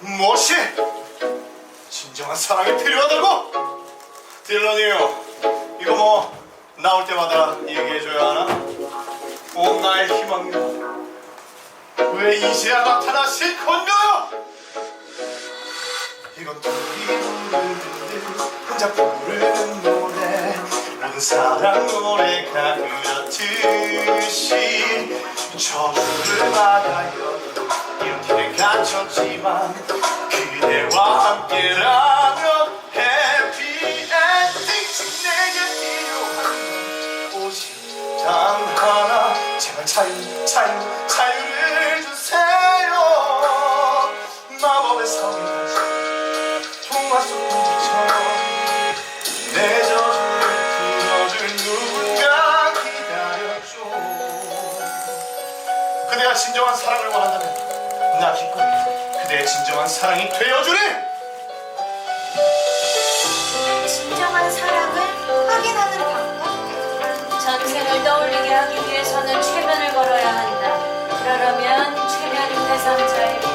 무엇이 진정한 사랑이 필요하다고? 딜런이요 이거 뭐 나올 때마다 얘기해줘야 하나? 온 나의 희망이요 왜 이제야 나타나실 건가요? 이건 둘이 부르는 혼자 부르는 노래 모든 사랑 노래가 그렇듯이 저주를 받아요 이렇게 갇혔지만 함께라면 해피 엔딩 내게 필요한 건 오직 단 하나. 제발 자유 자유 자유를 주세요. 마법의 다시 동화 속 기다려줘. 그대가 진정한 사랑을 원한다면 나 기꺼이 그대의 진정한 사랑이 되어주리 진정한 사랑을 확인하는 방법. 전생을 떠올리게 하기 위해서는 최면을 걸어야 한다. 그러려면 최면 대상자에게.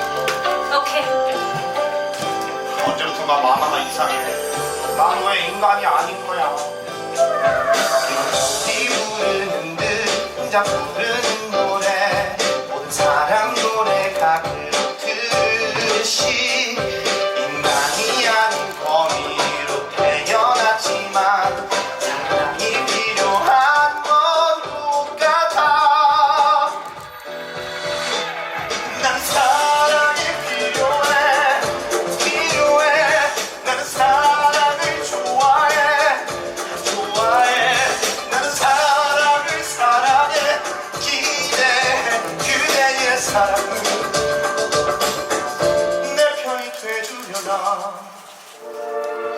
오케이. 언제부턴가 마마가 이상해 난 왜 인간이 아닌 거야 이 부르는 듯 혼자 부르는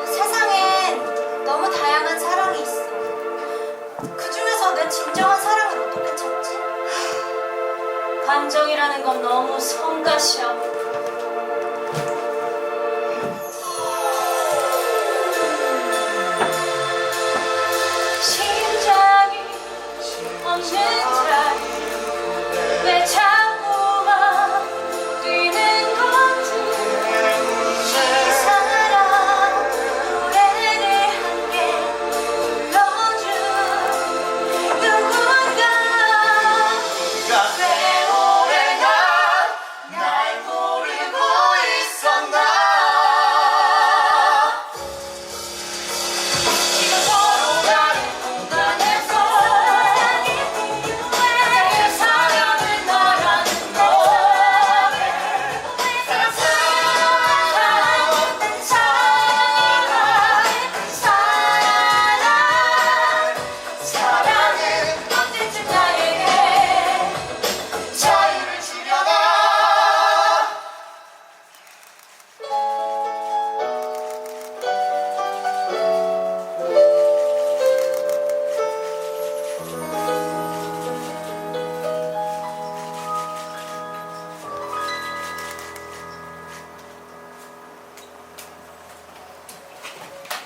세상엔 너무 다양한 사랑이 있어. 그 중에서 내 진정한 사랑을 어떻게 찾지? 감정이라는 건 너무 성가셔. Yes.